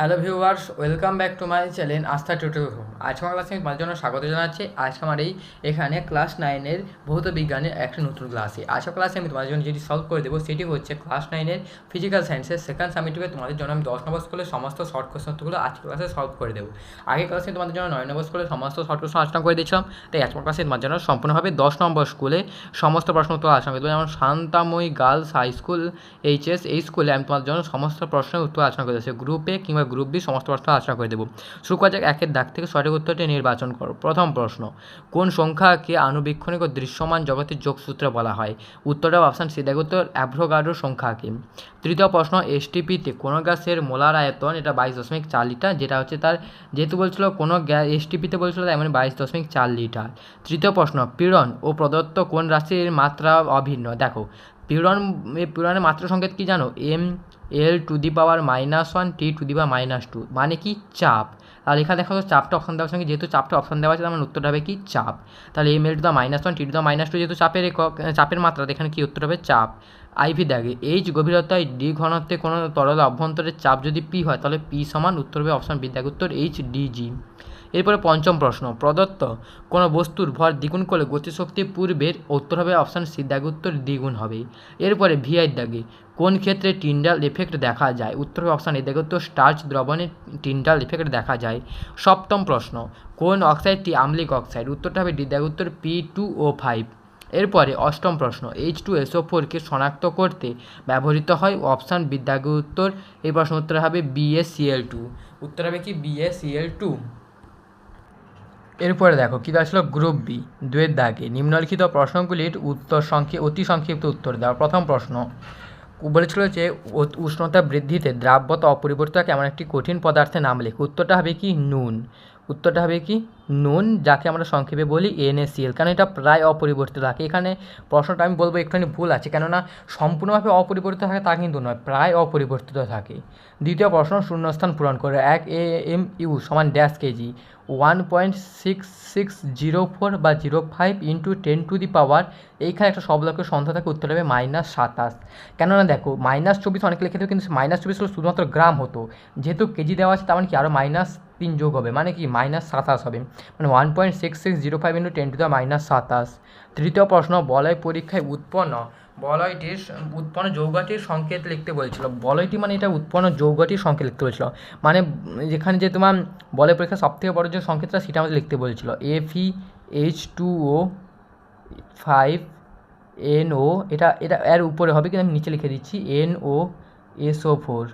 Hello viewers, welcome back to my channel Astha tutorial আজকে আমার ক্লাসে আমি তোমার জন্য স্বাগত জানাচ্ছি। আজকে আমার এই এখানে ক্লাস নাইনের ভৌত বিজ্ঞানের একটা নতুন ক্লাসে। আজকে ক্লাসে আমি তোমাদের জন্য যেটি সলভ করে দেবো সেটি হচ্ছে ক্লাস নাইনের ফিজিক্যাল সায়েন্সের সেকেন্ড সামিটিকে তোমাদের জন্য আমি দশ নম্বর স্কুলের সমস্ত শর্ট কোশ্চেনগুলো আজকে ক্লাসে সলভ করে দেবো। আগে ক্লাসে তোমাদের জন্য নয় নম্বর স্কুলের সমস্ত শর্ট কোশ্চেন আলোচনা করে দিয়েছিলাম। তাই আজকের ক্লাসে তোমার জন্য সম্পূর্ণভাবে দশ নম্বর স্কুলে সমস্ত প্রশ্ন উত্তর আলোচনা করে দেবো যেমন Shantamoyee girls high school HS এই স্কুলে আমি তোমার জন্য সমস্ত প্রশ্নের উত্তর আলোচনা করে দেবো গ্রুপ কিংবা গ্রুপ বি সমস্ত প্রশ্ন আলোচনা করে দেবো। শুরু যাক একের দাগ থেকে সঠিক উত্তরটি নির্বাচন করো। প্রথম প্রশ্ন, কোন সংখ্যাকে আনুবীক্ষণিক ও দৃশ্যমান জগতের যোগসূত্র বলা হয়? উত্তরটা অপশান সি দেখো উত্তর অ্যাভ্রোগাড্রো সংখ্যাকে। তৃতীয় প্রশ্ন এসটিপিতে কোনো গ্যাসের মোলার আয়তন, এটা বাইশ দশমিক চার লিটার, যেটা হচ্ছে তার, যেহেতু বলছিল কোনো গ্যাস এসটিপিতে বলছিল তাই মানে বাইশ দশমিক চার লিটার। তৃতীয় প্রশ্ন, পীড়ন ও প্রদত্ত কোন রাশির মাত্রা অভিন্ন? দেখো এ পীড়নের মাত্রা সংকেত কি জানো? M L to the power minus one T to the power minus two মানে কি চাপ। আর এখানে দেখো চাপটা অপশন দেওয়ার সঙ্গে যেহেতু চাপটা অপশন দেওয়া আছে, তার মানে উত্তরটা হবে কি চাপ। তাহলে M L to the minus one T to the minus two যেহেতু চাপের চাপের মাত্রা এখানে কি উত্তর হবে? চাপ। আইভি দাগে এইচ গভীরতায় ডি ঘনত্বে কোনো তরল অভ্যন্তরের চাপ যদি পি হয়, তাহলে পি সমান উত্তর হবে অপশন বি দাগে উত্তর এইচ ডিজি এরপরে পঞ্চম প্রশ্ন, প্রদত্ত কোনো বস্তুর ভর দ্বিগুণ করলে গতিশক্তি পূর্বের উত্তর হবে অপশান সি দাগে উত্তর দ্বিগুণ হবে। এরপরে ভিআই দাগে, কোন ক্ষেত্রে টিন্ডাল এফেক্ট দেখা যায়? উত্তর হবে অপশান এ দাগে উত্তর স্টার্চ দ্রবণে টিন্ডাল এফেক্ট দেখা যায়। সপ্তম প্রশ্ন, কোন অক্সাইডটি আম্লিক অক্সাইড? উত্তরটা হবে ডি দাগে উত্তর পি টু ও ফাইভ। এরপরে অষ্টম প্রশ্ন, এইচ টু এসও ফোরকে শনাক্ত করতে ব্যবহৃত হয় অপশান বিদ্যাগে উত্তর এই প্রশ্ন উত্তর হবে বিএসিএল টু। উত্তর হবে কি? B A C L two. এরপরে দেখো, কী আসলো গ্রুপ বি, দুয়ের দাগে। নিম্নলিখিত প্রশ্নগুলির উত্তর সংক্ষেপ অতি সংক্ষিপ্ত উত্তর দেওয়া। প্রথম প্রশ্ন, বলেছিল যে উষ্ণতা বৃদ্ধিতে দ্রাব্যতা অপরিবর্তক এমন একটি কঠিন পদার্থের নাম লেখ। উত্তরটা হবে কি? নুন। উত্তরটা হবে কি? নুন, যাকে আমরা সংক্ষেপে বলি এনএসিএল। কারণ এটা প্রায় অপরিবর্তিত থাকে। এখানে প্রশ্নটা আমি বলব একটুখানি ভুল আছে। কেননা, সম্পূর্ণভাবে অপরিবর্তিত থাকে তা কিন্তু নয়, প্রায় অপরিবর্তিত থাকে। দ্বিতীয় প্রশ্ন, শূন্যস্থান পূরণ করে। এক এ এম ইউ সমান dash KG one point six six zero four বা zero five into ten to the power এইখানে একটা সবলকের সংখ্যা থাকে উত্তর হবে মাইনাস সাতাশ। কেননা দেখো মাইনাস চব্বিশ অনেক ক্ষেত্রে কিন্তু মাইনাস চব্বিশ হলো শুধুমাত্র গ্রাম হতো। যেহেতু কেজি দেওয়া আছে, তার মানে কি? আরও মাইনাস তিন যোগ হবে মানে কি? মাইনাস সাতাশ হবে। মানে one point six six zero five into ten to the minus সাতাশ। তৃতীয় প্রশ্ন, বলয় পরীক্ষায় উৎপন্ন, বলয়টির উৎপন্ন যৌগটির সংকেত লিখতে বলেছিল। বলয়টি মানে এটা উৎপন্ন যৌগটির সংকেত লিখতে বলেছিল। মানে যেখানে যে তোমার বলয় পরীক্ষা সবথেকে বড় যে সংকেতটা, সেটা আমাদের লিখতে বলেছিল। F H two O five N O এটা এটা এর উপরে হবে, কিন্তু আমি নিচে লিখে দিচ্ছি। N O S O four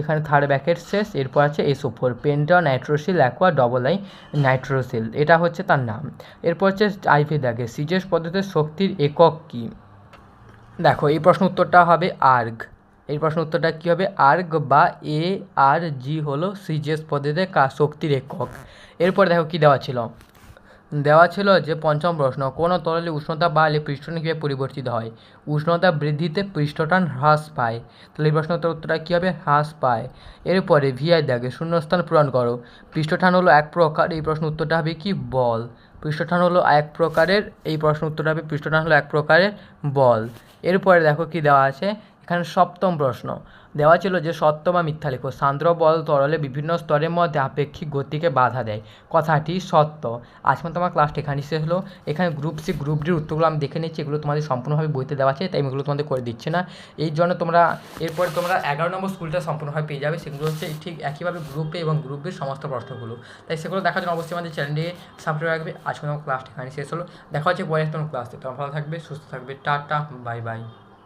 এখানে থার্ড ব্যাকেট শেষ, এরপর আছে S O four penta nitrosyl aqua double I nitrosyl এটা হচ্ছে তার নাম। এরপর হচ্ছে আইভি দেখে সিজেস পদ্ধতির শক্তির একক কী? দেখো, এই প্রশ্ন উত্তরটা হবে আর্গ। এই প্রশ্ন উত্তরটা কী হবে? আর্গ বা এ আর জি হলো সিজিএস পদ্ধতিতে শক্তির একক। এরপর দেখো কী দেওয়া ছিল। দেওয়া ছিল যে পঞ্চম প্রশ্ন, কোনো তরলে উষ্ণতা বাড়লে পৃষ্ঠটান কীভাবে পরিবর্তিত হয়? উষ্ণতা বৃদ্ধিতে পৃষ্ঠটান হ্রাস পায়। তাহলে এই প্রশ্ন উত্তরটা কী হবে? হ্রাস পায়। এরপরে ভিআই দেখে শূন্যস্থান পূরণ করো। পৃষ্ঠটান হলো এক প্রকার, এই প্রশ্ন উত্তরটা হবে কি? বল। পৃষ্ঠটান হলো এক প্রকারের, এই প্রশ্ন উত্তরটা হবে পৃষ্ঠটান হলো এক প্রকারের বল। এরপরে দেখো কি দেওয়া আছে? এখানে সপ্তম প্রশ্ন। দেওয়া ছিল যে সত্য বা মিথ্যা লেখো। সান্দ্র বল তরলে বিভিন্ন স্তরের মধ্যে আপেক্ষিক গতিকে বাধা দেয়। কথাটি সত্য। আজকে তোমার ক্লাসটা এখানে শেষ হলো। এখানে গ্রুপ সি গ্রুপ ডির উত্তরগুলো আমি দেখে নিচ্ছি। এগুলো তোমাদের সম্পূর্ণভাবে বইতে দেওয়া আছে, তাই এগুলো তোমাদের করে দিচ্ছি না। এই জন্য তোমরা, এরপরে তোমরা এগারো নম্বর স্কুলটা সম্পূর্ণভাবে পেয়ে যাবে। সেগুলো হচ্ছে ঠিক একইভাবে গ্রুপে এবং গ্রুপ গ্রুপের সমস্ত প্রশ্নগুলো। তাই সেগুলো দেখার জন্য অবশ্যই আমাদের চ্যানেলটি সাবস্ক্রাইব রাখবে। আজকে তোমার ক্লাসটা এখানে শেষ হলো। দেখা হচ্ছে পরে তোমার ক্লাসে তোমার ভালো থাকবে, সুস্থ থাকবে। Tata bye bye